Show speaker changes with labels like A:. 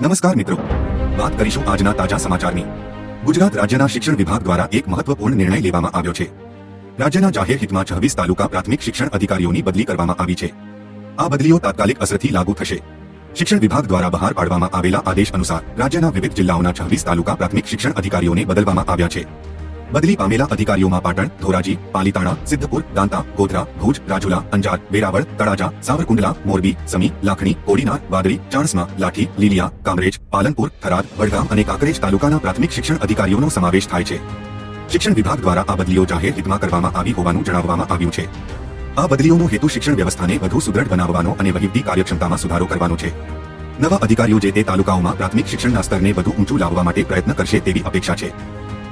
A: નમસ્કાર મિત્રો. વાત કરીશું આજના તાજા સમાચારની. ગુજરાત રાજ્યના શિક્ષણ વિભાગ દ્વારા એક મહત્વપૂર્ણ નિર્ણય લેવામાં આવ્યો છે. રાજ્યના જાહેર હિતમાં છવ્વીસ તાલુકા પ્રાથમિક શિક્ષણ અધિકારીઓની બદલી કરવામાં આવી છે. આ બદલીઓ તાત્કાલિક અસરથી લાગુ થશે. શિક્ષણ વિભાગ દ્વારા બહાર પાડવામાં આવેલા આદેશ અનુસાર રાજ્યના વિવિધ જિલ્લાઓના છવ્વીસ તાલુકા પ્રાથમિક શિક્ષણ અધિકારીઓને બદલવામાં આવ્યા છે. બદલી પામેલા અધિકારીઓમાં પાટણ, ધોરાજી, પાલીતાણા, સિદ્ધપુર, દાંતા, ગોધરા, ભુજ, રાજુલા, અંજાર, વેરાવળ, તળાજા, સાવરકુંડલા, મોરબી, સમી, લાખણી, કોડીનાર, વાદળી, ચાણસ્મા, લાઠી, લીલિયા, કામરેજ, પાલનપુર, થરાદ, વડગામ અને કાંકરેજ તાલુકાના પ્રાથમિક શિક્ષણ અધિકારીઓનો સમાવેશ થાય છે. શિક્ષણ વિભાગ દ્વારા આ બદલીઓ જાહેર હિતમાં કરવામાં આવી હોવાનું જણાવવામાં આવ્યું છે. આ બદલીઓનો હેતુ શિક્ષણ વ્યવસ્થાને વધુ સુદૃઢ બનાવવાનો અને વહીવટી કાર્યક્ષમતામાં સુધારો કરવાનો છે. નવા અધિકારીઓ જે તે તાલુકાઓમાં પ્રાથમિક શિક્ષણના સ્તરને વધુ ઊંચું લાવવા માટે પ્રયત્ન કરશે તેવી અપેક્ષા છે.